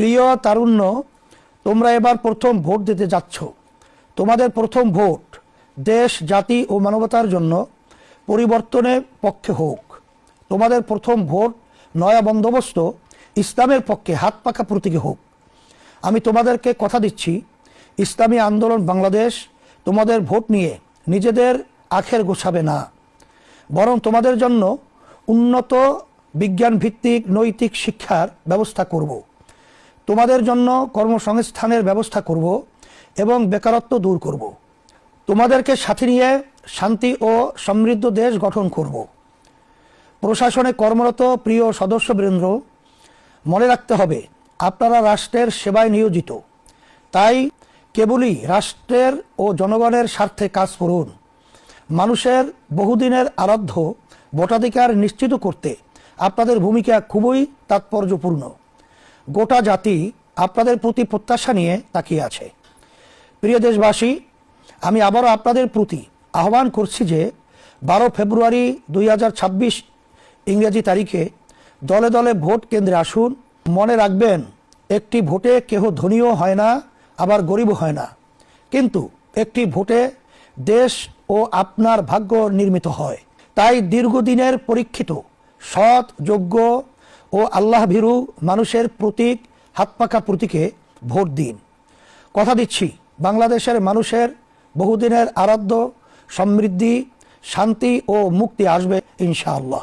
প্রিয় তারুণ্য, তোমরা এবার প্রথম ভোট দিতে যাচ্ছ। তোমাদের প্রথম ভোট দেশ, জাতি ও মানবতার জন্য পরিবর্তনের পক্ষে হোক। তোমাদের প্রথম ভোট নয়া বন্দোবস্ত, ইসলামের পক্ষে হাত পাকা প্রতীকে হোক। আমি তোমাদেরকে কথা দিচ্ছি, ইসলামী আন্দোলন বাংলাদেশ তোমাদের ভোট নিয়ে নিজেদের আখের গোছাবে না। বরং তোমাদের জন্য উন্নত বিজ্ঞান ভিত্তিক নৈতিক শিক্ষার ব্যবস্থা করব। তোমাদের জন্য কর্মসংস্থানের ব্যবস্থা করব এবং বেকারত্ব দূর করব। তোমাদেরকে সাথে নিয়ে শান্তি ও সমৃদ্ধ দেশ গঠন করব। প্রশাসনে কর্মরত প্রিয় সদস্যবৃন্দ, মনে রাখতে হবে, আপনারা রাষ্ট্রের সেবায় নিয়োজিত। তাই কেবলই রাষ্ট্রের ও জনগণের স্বার্থে কাজ করুন। মানুষের বহুদিনের আরাধ্য ভোটাধিকার নিশ্চিত করতে আপনাদের ভূমিকা খুবই তাৎপর্যপূর্ণ। গোটা জাতি আপনাদের প্রতি প্রত্যাশা নিয়ে তাকিয়ে আছে। প্রিয় দেশবাসী, আমি আবারও আপনাদের প্রতি আহ্বান করছি যে বারো ফেব্রুয়ারি দুই হাজার ছাব্বিশ ইংরেজি তারিখে দলে দলে ভোট কেন্দ্রে আসুন। মনে রাখবেন, একটি ভোটে কেহ ধনীও হয় না, আবার গরিব হয় না। কিন্তু একটি ভোটে দেশ ও আপনার ভাগ্য নির্মিত হয়। তাই দীর্ঘদিনের পরীক্ষিত, সৎ, যোগ্য ও আল্লাহ ভীরু মানুষের প্রতীক হাতপাকা প্রতীকে ভোট দিন। কথা দিচ্ছি, বাংলাদেশের মানুষের বহুদিনের আরাধ্য, সমৃদ্ধি, শান্তি ও মুক্তি আসবে ইনশাআল্লাহ।